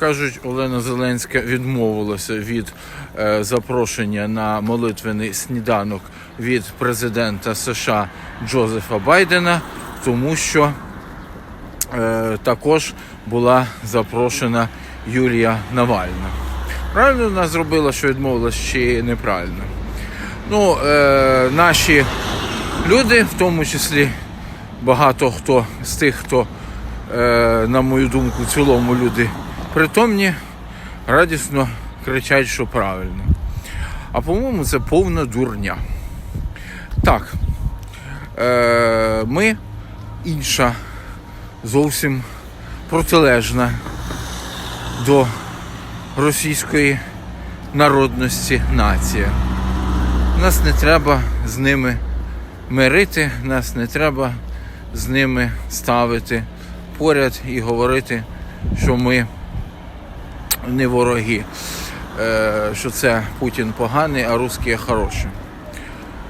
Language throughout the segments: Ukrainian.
Кажуть, Олена Зеленська відмовилася від е, запрошення на молитвений сніданок від президента США Джозефа Байдена, тому що е, також була запрошена Юлія Навальна. Правильно вона зробила, що відмовилась, чи неправильно? Ну, е, наші люди, в тому числі багато хто з тих, хто, е, на мою думку, в цілому люди притомні, радісно кричать, що правильно. А по-моєму, це повна дурня. Так, е, ми інша, зовсім протилежна до російської народності нація. Нас не треба з ними мирити, нас не треба з ними ставити поряд і говорити, що ми не вороги, е, що це Путін поганий, а русські хороші.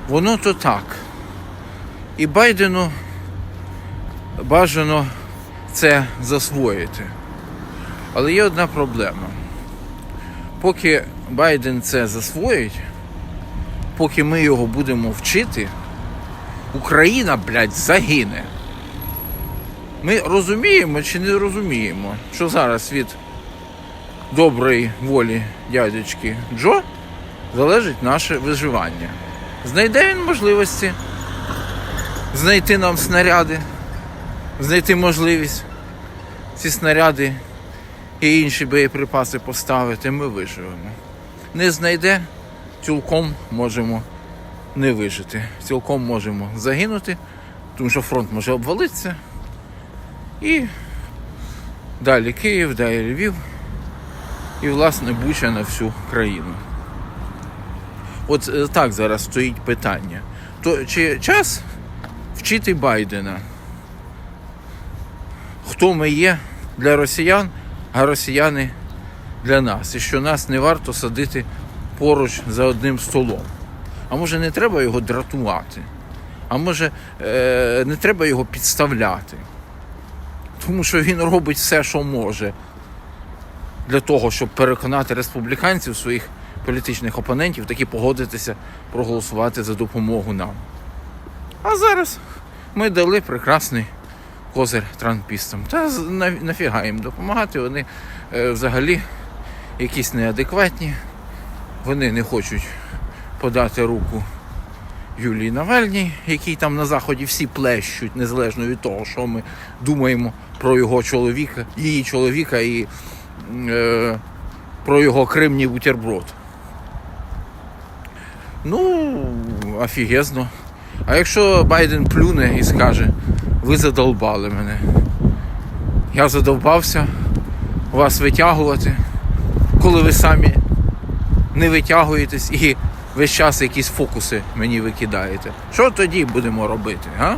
Воно то так. І Байдену бажано це засвоїти. Але є одна проблема. Поки Байден це засвоїть, поки ми його будемо вчити, Україна, блядь, загине. Ми розуміємо чи не розуміємо, що зараз від доброї волі дядечки Джо залежить наше виживання. Знайде він можливості знайти нам снаряди, знайти можливість ці снаряди і інші боєприпаси поставити, ми виживемо. Не знайде, цілком можемо не вижити. Цілком можемо загинути, тому що фронт може обвалитися. І далі Київ, далі Львів і, власне, Буча на всю країну. От е, так зараз стоїть питання. То чи час вчити Байдена? Хто ми є для росіян, а росіяни для нас? І що нас не варто садити поруч за одним столом. А може не треба його дратувати? А може е- не треба його підставляти? Тому що він робить все, що може для того, щоб переконати республіканців, своїх політичних опонентів, таки погодитися проголосувати за допомогу нам. А зараз ми дали прекрасний козир трампістам. Та нафіга їм допомагати, вони е, взагалі якісь неадекватні, вони не хочуть подати руку Юлії Навальній, який там на заході всі плещуть, незалежно від того, що ми думаємо про його чоловіка, її чоловіка і е, про його кремній бутерброд. Ну, офігезно. А якщо Байден плюне і скаже, ви задолбали мене. Я задовбався вас витягувати, коли ви самі не витягуєтесь і весь час якісь фокуси мені викидаєте. Що тоді будемо робити? А?